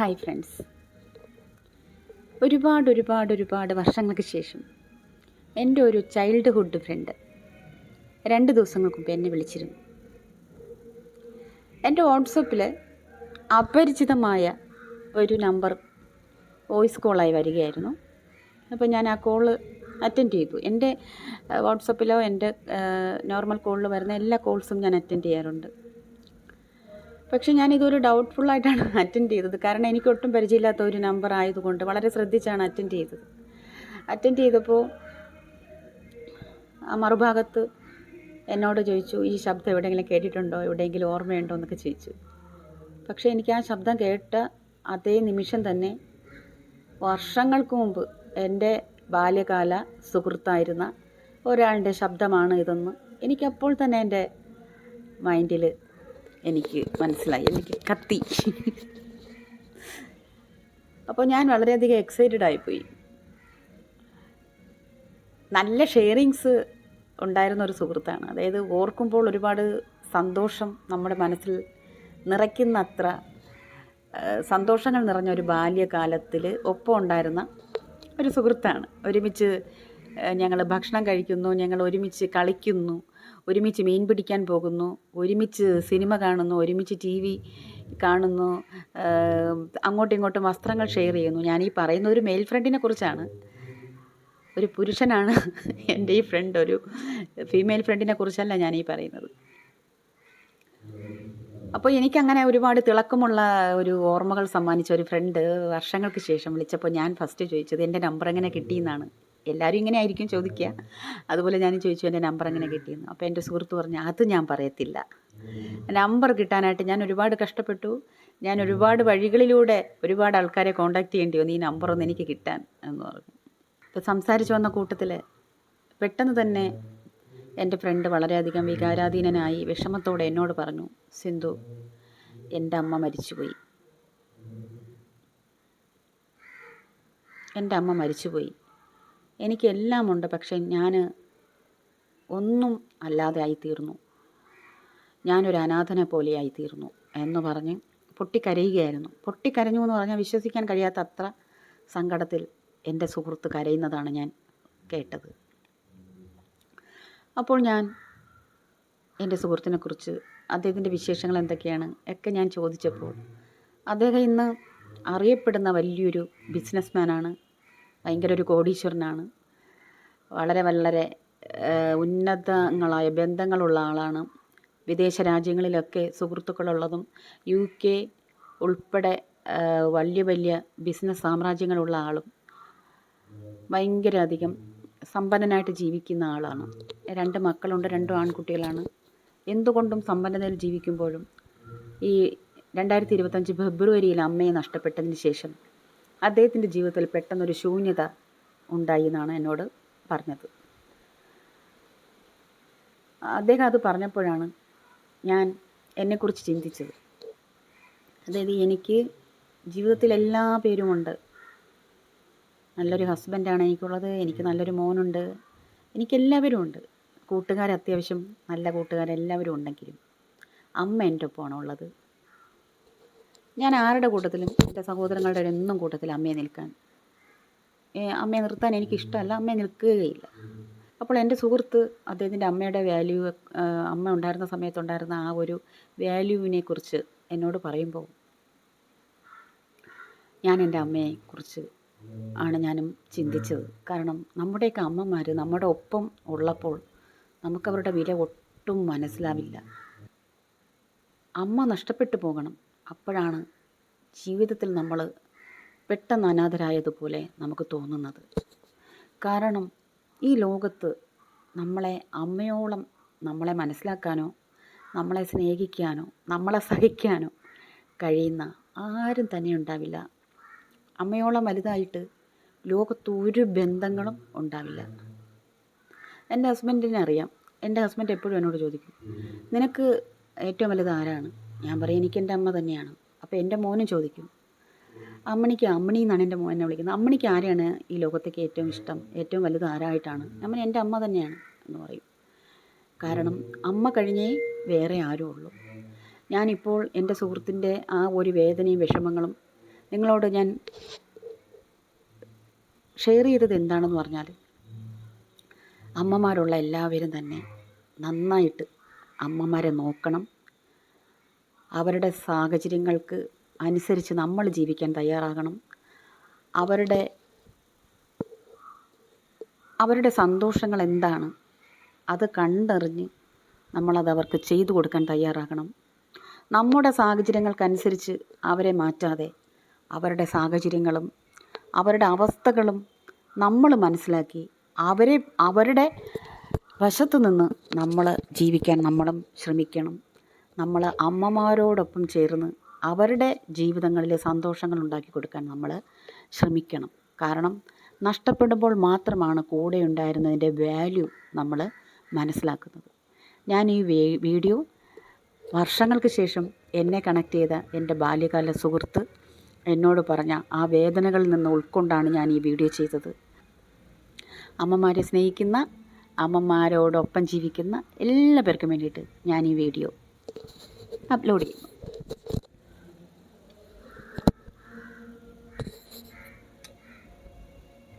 Hi friends ഒരുപാട് ഒരുപാട് ഒരുപാട് വർഷങ്ങൾക്ക് ശേഷം എന്റെ ഒരു ചൈൽഡ്ഹുഡ് ഫ്രണ്ട് രണ്ട് ദിവസങ്ങൾക്ക് മുമ്പ് എന്നെ വിളിച്ചിരുന്നു. എന്റെ വാട്സപ്പിൽ അപരിചിതമായ ഒരു നമ്പർ വോയിസ് കോളായി വരികയായിരുന്നു. അപ്പോൾ ഞാൻ ആ കോൾ അറ്റൻഡ് ചെയ്തു. എന്റെ വാട്സപ്പിലോ എന്റെ നോർമൽ കോളിൽ വരുന്ന എല്ലാ കോൾസും ഞാൻ അറ്റൻഡ് ചെയ്യാറുണ്ട്. പക്ഷേ ഞാനിതൊരു ഡൗട്ട്ഫുള്ളായിട്ടാണ് അറ്റൻഡ് ചെയ്തത്. കാരണം എനിക്ക് ഒട്ടും പരിചയമില്ലാത്ത ഒരു നമ്പർ ആയതുകൊണ്ട് വളരെ ശ്രദ്ധിച്ചാണ് അറ്റൻഡ് ചെയ്തത്. അറ്റൻഡ് ചെയ്തപ്പോൾ ആ മറുഭാഗത്ത് എന്നോട് ചോദിച്ചു ഈ ശബ്ദം എവിടെയെങ്കിലും കേട്ടിട്ടുണ്ടോ? എവിടെയെങ്കിലും ഓർമ്മയുണ്ടോ? എന്നൊക്കെ ചോദിച്ചു. പക്ഷേ എനിക്ക് ആ ശബ്ദം കേട്ട അതേ നിമിഷം തന്നെ വർഷങ്ങൾക്ക് മുമ്പ് എന്റെ ബാല്യകാല സുഹൃത്തായിരുന്ന ഒരാളുടെ ശബ്ദമാണ് ഇതെന്ന് എനിക്കപ്പോൾ തന്നെ എന്റെ മൈൻഡിൽ എനിക്ക് മനസ്സിലായി. എനിക്ക് കത്തി. അപ്പോൾ ഞാൻ വളരെയധികം എക്സൈറ്റഡ് ആയിപ്പോയി. നല്ല ഷെയറിങ്സ് ഉണ്ടായിരുന്ന ഒരു സുഹൃത്താണ്. അതായത് ഓർക്കുമ്പോൾ ഒരുപാട് സന്തോഷം നമ്മുടെ മനസ്സിൽ നിറയ്ക്കുന്ന അത്ര സന്തോഷങ്ങൾ നിറഞ്ഞ ഒരു ബാല്യകാലത്തിൽ ഒപ്പം ഉണ്ടായിരുന്ന ഒരു സുഹൃത്താണ്. ഒരുമിച്ച് ഞങ്ങൾ ഭക്ഷണം കഴിക്കുന്നു ഞങ്ങൾ ഒരുമിച്ച് കളിക്കുന്നു. ഒരുമിച്ച് മീൻ പിടിക്കാൻ പോകുന്നു ഒരുമിച്ച് സിനിമ കാണുന്നു ഒരുമിച്ച് ടി വി കാണുന്നു അങ്ങോട്ടും ഇങ്ങോട്ടും വസ്ത്രങ്ങൾ ഷെയർ ചെയ്യുന്നു. ഞാൻ ഈ പറയുന്ന ഒരു മെയിൽ ഫ്രണ്ടിനെ കുറിച്ചാണ്. ഒരു പുരുഷനാണ് എന്റെ ഈ ഫ്രണ്ട് ഒരു ഫീമെയിൽ ഫ്രണ്ടിനെ കുറിച്ചല്ല ഞാൻ ഈ പറയുന്നത്. അപ്പോൾ എനിക്കങ്ങനെ ഒരുപാട് തിളക്കമുള്ള ഒരു ഓർമ്മകൾ സമ്മാനിച്ച ഒരു ഫ്രണ്ട് വർഷങ്ങൾക്ക് ശേഷം വിളിച്ചപ്പോൾ ഞാൻ ഫസ്റ്റ് ചോദിച്ചത് എന്റെ നമ്പർ എങ്ങനെ കിട്ടിയെന്നാണ്? എല്ലാവരും ഇങ്ങനെ ആയിരിക്കും ചോദിക്കുക. അതുപോലെ ഞാൻ ചോദിച്ചു എന്റെ നമ്പർ എങ്ങനെ കിട്ടിയെന്ന്? അപ്പോൾ എന്റെ സുഹൃത്ത് പറഞ്ഞു അത് ഞാൻ പറയത്തില്ല. നമ്പർ കിട്ടാനായിട്ട് ഞാൻ ഒരുപാട് കഷ്ടപ്പെട്ടു. ഞാൻ ഒരുപാട് വഴികളിലൂടെ ഒരുപാട് ആൾക്കാരെ കോൺടാക്റ്റ് ചെയ്യേണ്ടി വന്നു. ഈ നമ്പറൊന്ന് എനിക്ക് കിട്ടാൻ എന്ന് പറഞ്ഞു. ഇപ്പോൾ സംസാരിച്ചു വന്ന കൂട്ടത്തിൽ പെട്ടെന്ന് തന്നെ എന്റെ ഫ്രണ്ട് വളരെയധികം വികാരാധീനനായി വിഷമത്തോടെ എന്നോട് പറഞ്ഞു സിന്ധു എന്റെ അമ്മ മരിച്ചുപോയി. എന്റെ അമ്മ മരിച്ചുപോയി. എനിക്കെല്ലാം ഉണ്ട് പക്ഷേ ഞാൻ ഒന്നും അല്ലാതെ ആയിത്തീർന്നു. ഞാനൊരു അനാഥനെ പോലെ ആയിത്തീർന്നു എന്ന് പറഞ്ഞ് പൊട്ടിക്കരയുകയായിരുന്നു. പൊട്ടിക്കരഞ്ഞു എന്ന് പറഞ്ഞാൽ വിശ്വസിക്കാൻ കഴിയാത്ത അത്ര സങ്കടത്തിൽ എന്റെ സുഹൃത്ത് കരയുന്നതാണ് ഞാൻ കേട്ടത്. അപ്പോൾ ഞാൻ എന്റെ സുഹൃത്തിനെക്കുറിച്ച് അദ്ദേഹത്തിന്റെ വിശേഷങ്ങൾ എന്തൊക്കെയാണ് ഒക്കെ ഞാൻ ചോദിച്ചപ്പോൾ അദ്ദേഹം ഇന്ന് അറിയപ്പെടുന്ന വലിയൊരു ബിസിനസ്മാനാണ് ഭയങ്കര ഒരു കോടീശ്വരനാണ്. വളരെ വളരെ ഉന്നതങ്ങളായ ബന്ധങ്ങളുള്ള ആളാണ്. വിദേശ രാജ്യങ്ങളിലൊക്കെ സുഹൃത്തുക്കളുള്ളതും യു കെ ഉൾപ്പെടെ വലിയ വലിയ ബിസിനസ് സാമ്രാജ്യങ്ങളുള്ള ആളും ഭയങ്കര അധികം സമ്പന്നനായിട്ട് ജീവിക്കുന്ന ആളാണ്. രണ്ട് മക്കളുണ്ട് രണ്ടു ആൺകുട്ടികളാണ്. എന്തുകൊണ്ടും സമ്പന്നതയിൽ ജീവിക്കുമ്പോഴും ഈ രണ്ടായിരത്തി ഇരുപത്തഞ്ച് ഫെബ്രുവരിയിൽ അമ്മയെ നഷ്ടപ്പെട്ടതിന് ശേഷം അദ്ദേഹത്തിന്റെ ജീവിതത്തിൽ പെട്ടെന്നൊരു ശൂന്യത ഉണ്ടായി എന്നാണ് എന്നോട് പറഞ്ഞത്. അദ്ദേഹം അത് പറഞ്ഞപ്പോഴാണ് ഞാൻ എന്നെക്കുറിച്ച് ചിന്തിച്ചത്. അതായത് എനിക്ക് ജീവിതത്തിൽ എല്ലാ പേരുമുണ്ട്. നല്ലൊരു ഹസ്ബൻഡാണ് എനിക്കുള്ളത് എനിക്ക് നല്ലൊരു മോനുണ്ട് എനിക്കെല്ലാവരും ഉണ്ട്. കൂട്ടുകാർ അത്യാവശ്യം നല്ല കൂട്ടുകാരെല്ലാവരും ഉണ്ടെങ്കിലും അമ്മ എന്റെ ഒപ്പമാണ് ഉള്ളത് ഞാൻ ആരുടെ കൂട്ടത്തിലും എന്റെ സഹോദരങ്ങളുടെ ഒന്നും കൂട്ടത്തിൽ അമ്മയെ നിൽക്കാൻ അമ്മയെ നിർത്താൻ എനിക്കിഷ്ടമല്ല അമ്മയെ നിൽക്കുകയില്ല. അപ്പോൾ എന്റെ സുഹൃത്ത് അദ്ദേഹത്തിന്റെ അമ്മയുടെ വാല്യൂ അമ്മ ഉണ്ടായിരുന്ന സമയത്തുണ്ടായിരുന്ന ആ ഒരു വാല്യൂവിനെ കുറിച്ച് എന്നോട് പറയുമ്പോൾ ഞാൻ എന്റെ അമ്മയെക്കുറിച്ച് ആണ് ഞാനും ചിന്തിച്ചത്. കാരണം നമ്മുടെയൊക്കെ അമ്മമാർ നമ്മുടെ ഒപ്പം ഉള്ളപ്പോൾ നമുക്കവരുടെ വില ഒട്ടും മനസ്സിലാവില്ല. അമ്മ നഷ്ടപ്പെട്ടു പോകണം. അപ്പോഴാണ് ജീവിതത്തിൽ നമ്മൾ പെട്ടെന്ന് അനാഥരായതുപോലെ നമുക്ക് തോന്നുന്നത്. കാരണം ഈ ലോകത്ത് നമ്മളെ അമ്മയോളം നമ്മളെ മനസ്സിലാക്കാനോ നമ്മളെ സ്നേഹിക്കാനോ നമ്മളെ സഹിക്കാനോ കഴിയുന്ന ആരും തന്നെ ഉണ്ടാവില്ല. അമ്മയോളം വലുതായിട്ട് ലോകത്ത് ഒരു ബന്ധങ്ങളും ഉണ്ടാവില്ല. എന്റെ ഹസ്ബൻഡിനെ അറിയാം. എന്റെ ഹസ്ബൻഡ് എപ്പോഴും എന്നോട് ചോദിക്കും നിനക്ക് ഏറ്റവും വലുത് ആരാണ്? ഞാൻ പറയും എനിക്ക് എന്റെ അമ്മ തന്നെയാണ്. അപ്പോൾ എന്റെ മോനും ചോദിക്കും അമ്മണിക്ക് അമ്മണി എന്നാണ് എന്റെ മോനെ വിളിക്കുന്നത്. അമ്മണിക്ക് ആരെയാണ് ഈ ലോകത്തേക്ക് ഏറ്റവും ഇഷ്ടം? ഏറ്റവും വലുത് ആരായിട്ടാണ്? അമ്മ എന്റെ അമ്മ തന്നെയാണ്. എന്ന് പറയും. കാരണം അമ്മ കഴിഞ്ഞേ വേറെ ആരും ഉള്ളൂ. ഞാനിപ്പോൾ എന്റെ സുഹൃത്തിന്റെ ആ ഒരു വേദനയും വിഷമങ്ങളും നിങ്ങളോട് ഞാൻ ഷെയർ ചെയ്തത് എന്താണെന്ന് പറഞ്ഞാൽ അമ്മമാരുള്ള എല്ലാവരും തന്നെ നന്നായിട്ട് അമ്മമാരെ നോക്കണം. അവരുടെ സാഹചര്യങ്ങൾക്ക് അനുസരിച്ച് നമ്മൾ ജീവിക്കാൻ തയ്യാറാകണം. അവരുടെ അവരുടെ സന്തോഷങ്ങൾ എന്താണ്? അത് കണ്ടറിഞ്ഞ് നമ്മളത് അവർക്ക് ചെയ്തു കൊടുക്കാൻ തയ്യാറാകണം. നമ്മുടെ സാഹചര്യങ്ങൾക്കനുസരിച്ച് അവരെ മാറ്റാതെ അവരുടെ സാഹചര്യങ്ങളും അവരുടെ അവസ്ഥകളും നമ്മൾ മനസ്സിലാക്കി അവരെ അവരുടെ വശത്തു നിന്ന് നമ്മൾ ജീവിക്കാൻ നമ്മളും ശ്രമിക്കണം. നമ്മൾ അമ്മമാരോടൊപ്പം ചേർന്ന് അവരുടെ ജീവിതങ്ങളിലെ സന്തോഷങ്ങൾ ഉണ്ടാക്കി കൊടുക്കാൻ നമ്മൾ ശ്രമിക്കണം. കാരണം നഷ്ടപ്പെടുമ്പോൾ മാത്രമാണ് കൂടെ ഉണ്ടായിരുന്നതിന്റെ വാല്യൂ നമ്മൾ മനസ്സിലാക്കുന്നത്. ഞാൻ ഈ വീഡിയോ വർഷങ്ങൾക്ക് ശേഷം എന്നെ കണക്ട് ചെയ്ത എന്റെ ബാല്യകാല സുഹൃത്ത് എന്നോട് പറഞ്ഞ ആ വേദനകളിൽ നിന്ന് ഉൾക്കൊണ്ടാണ് ഞാൻ ഈ വീഡിയോ ചെയ്തത്. അമ്മമാരെ സ്നേഹിക്കുന്ന അമ്മമാരോടൊപ്പം ജീവിക്കുന്ന എല്ലാവർക്കും വേണ്ടിയിട്ട് ഞാൻ ഈ വീഡിയോ അപ്ലോഡ് ചെയ്യുന്നു